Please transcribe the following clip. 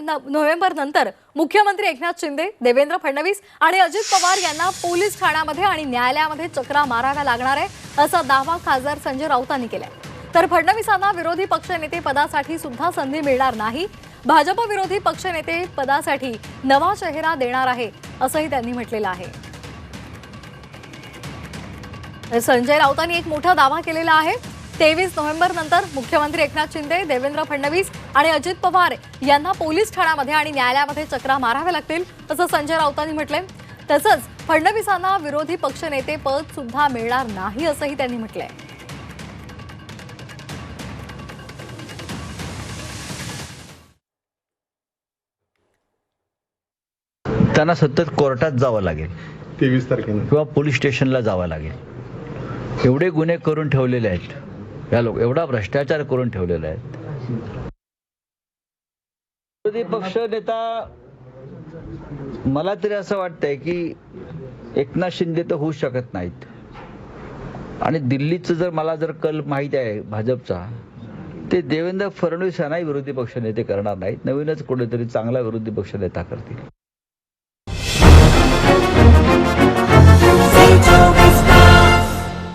November नंतर मुख्यमंत्री एकनाथ शिंदे देवेंद्र फडणवीस आणि अजित पवार यांना पोलीस ठाण्यामध्ये आणि न्यायालयामध्ये चक्रा माराव्या लागणार आहे असा दावा खासदार संजय राऊतांनी केलाय. तर फडणवीसांना विरोधी पक्षनेते पदासाठी सुद्धा संधी मिळणार नाही. भाजप विरोधी पक्षनेते पदासाठी नवा चेहरा देणार आहे असंही त्यांनी म्हटलेलं आहे. संजय राऊतांनी एक मोठा दावा केलेला आहे. तेवीस नोव्हेंबर नंतर मुख्यमंत्री एकनाथ शिंदे देवेंद्र फडणवीस आणि अजित पवार यांना पोलीस ठाण्यामध्ये आणि न्यायालयामध्ये चक्रा माराव्या लागतील असं संजय राऊतांनी म्हटलंय. तसंच फडणवीसांना विरोधी पक्षनेते पद सुद्धा मिळणार नाही असंही त्यांनी म्हटलंय. त्यांना सतत कोर्टात जावं लागेल. तेवीस तारखेला. किंवा पोलीस स्टेशनला जावं लागेल. एवढे गुन्हे करून ठेवलेले आहेत. या लोक एवढा भ्रष्टाचार करून ठेवलेला आहे विरोधी पक्ष नेता मला तरी असं वाटतंय की एकनाथ शिंदे तर होऊ शकत नाहीत. आणि दिल्लीचं जर मला जर कल माहीत आहे भाजपचा ते देवेंद्र फडणवीस यांनाही विरोधी पक्षनेते करणार नाहीत. नवीनच कुठेतरी चांगला विरोधी पक्षनेता करतील.